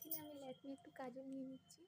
এখানে আমি ল্যাকমি একটু কাজল নিয়ে নিচ্ছি।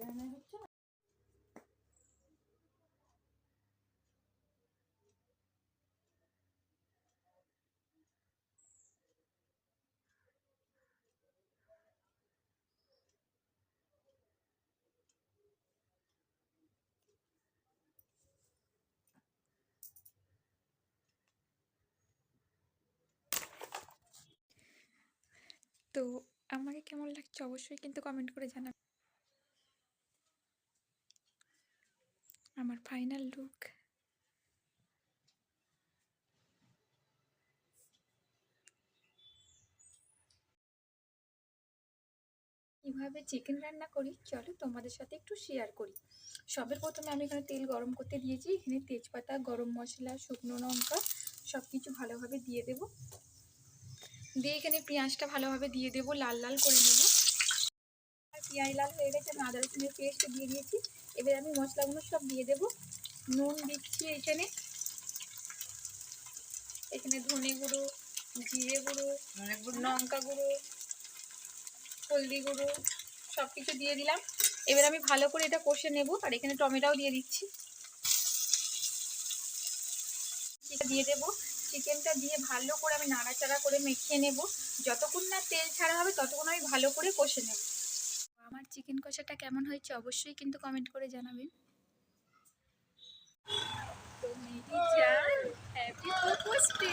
এখানে হচ্ছে? তো আমাকে কেমন লাগছে অবশ্যই কিন্তু কমেন্ট করে জানাবে আমার ফাইনাল লুক। কীভাবে চিকেন রান্না করি? চলো তোমাদের সাথে একটু শেয়ার করি। সবের প্রথমে আমি এখানে তেল গরম করতে দিয়েছি। এখানে তেজপাতা, গরম মশলা, শুকনো লঙ্কা সব কিছু ভালোভাবে দিয়ে দেব। দিয়ে এখানে পেঁয়াজটা ভালোভাবে দিয়ে দেব, লাল লাল করে নেব। আর পেঁয়াজ লাল হয়ে গেছে, আমি আদা রসুনের পেস্ট দিয়ে দিয়েছি। এবার আমি মশলাগুলো সব দিয়ে দেব। নুন দিচ্ছি এখানে। এখানে ধনে গুঁড়ো, জিরে গুঁড়ো, লঙ্কা গুঁড়ো, হলদি গুঁড়ো সব কিছু দিয়ে দিলাম। এবার আমি ভালো করে এটা কষে নেব আর এখানে টমেটোও দিয়ে দিচ্ছি। দিয়ে দেবো। চিকেনটা দিয়ে ভালো করে আমি নাড়াচাড়া করে মেখে নেব। যতক্ষণ না তেল ছাড়া হবে ততক্ষণ আমি ভালো করে কষে নেব। আমার চিকেন কষাটা কেমন হয়েছে অবশ্যই কিন্তু কমেন্ট করে জানাবেন। তো হ্যাপি প্রপোজ ডে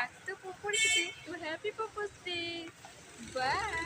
আজ তো প্রপোজ তো হ্যাপি প্রপোজ ডে বাই